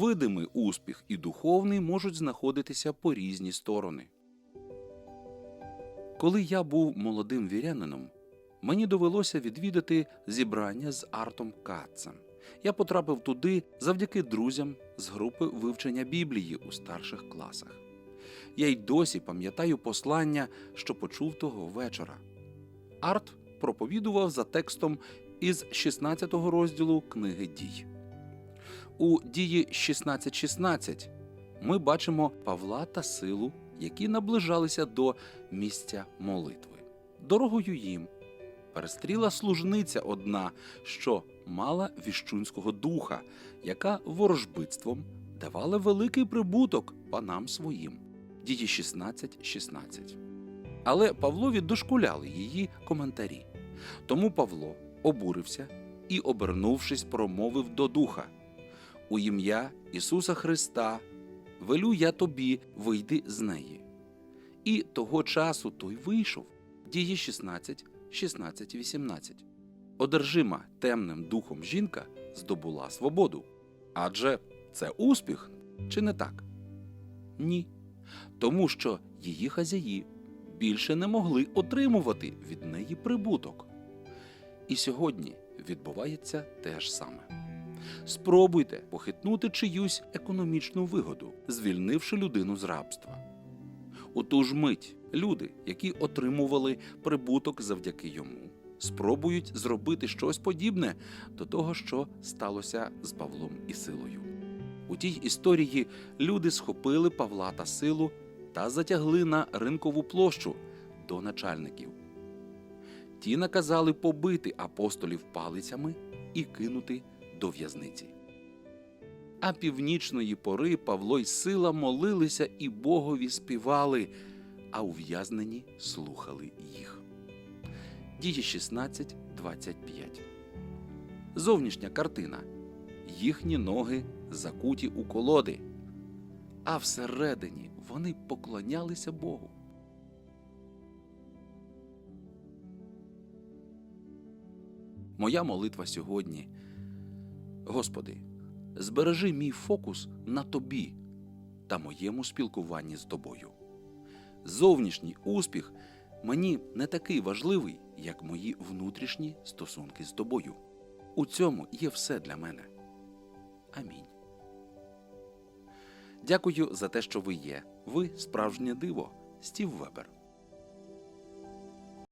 видимий успіх і духовний можуть знаходитися по різні сторони. Коли я був молодим вірянином, мені довелося відвідати зібрання з Артом Катцем. Я потрапив туди завдяки друзям з групи вивчення Біблії у старших класах. Я й досі пам'ятаю послання, що почув того вечора. Арт проповідував за текстом із 16 розділу книги дій. У дії 16.16 ми бачимо Павла та силу, які наближалися до місця молитви. Дорогою їм перестріла служниця одна, що мала віщунського духа, яка ворожбитством давала великий прибуток панам своїм. Дії 16.16. Але Павлові дошкуляли її коментарі. Тому Павло обурився і, обернувшись, промовив до духа: У ім'я Ісуса Христа велю я тобі вийди з неї. І того часу той вийшов. Дії 16, 16, 18. Одержима темним духом жінка здобула свободу. Адже це успіх, чи не так? Ні. Тому що її хазяї більше не могли отримувати від неї прибуток. І сьогодні відбувається те ж саме. Спробуйте похитнути чиюсь економічну вигоду, звільнивши людину з рабства. У ту ж мить люди, які отримували прибуток завдяки йому, спробують зробити щось подібне до того, що сталося з Павлом і силою. У тій історії люди схопили Павла та силу та затягли на ринкову площу до начальників. Ті наказали побити апостолів палицями і кинути до в'язниці. А північної пори Павло й сила молилися і Богові співали, а ув'язнені слухали їх. Дії 16, 25. Зовнішня картина. Їхні ноги закуті у колоди, а всередині вони поклонялися Богу. Моя молитва сьогодні. Господи, збережи мій фокус на тобі та моєму спілкуванні з тобою. Зовнішній успіх мені не такий важливий, як мої внутрішні стосунки з тобою. У цьому є все для мене. Амінь. Дякую за те, що ви є. Ви справжнє диво. Стів Вебер.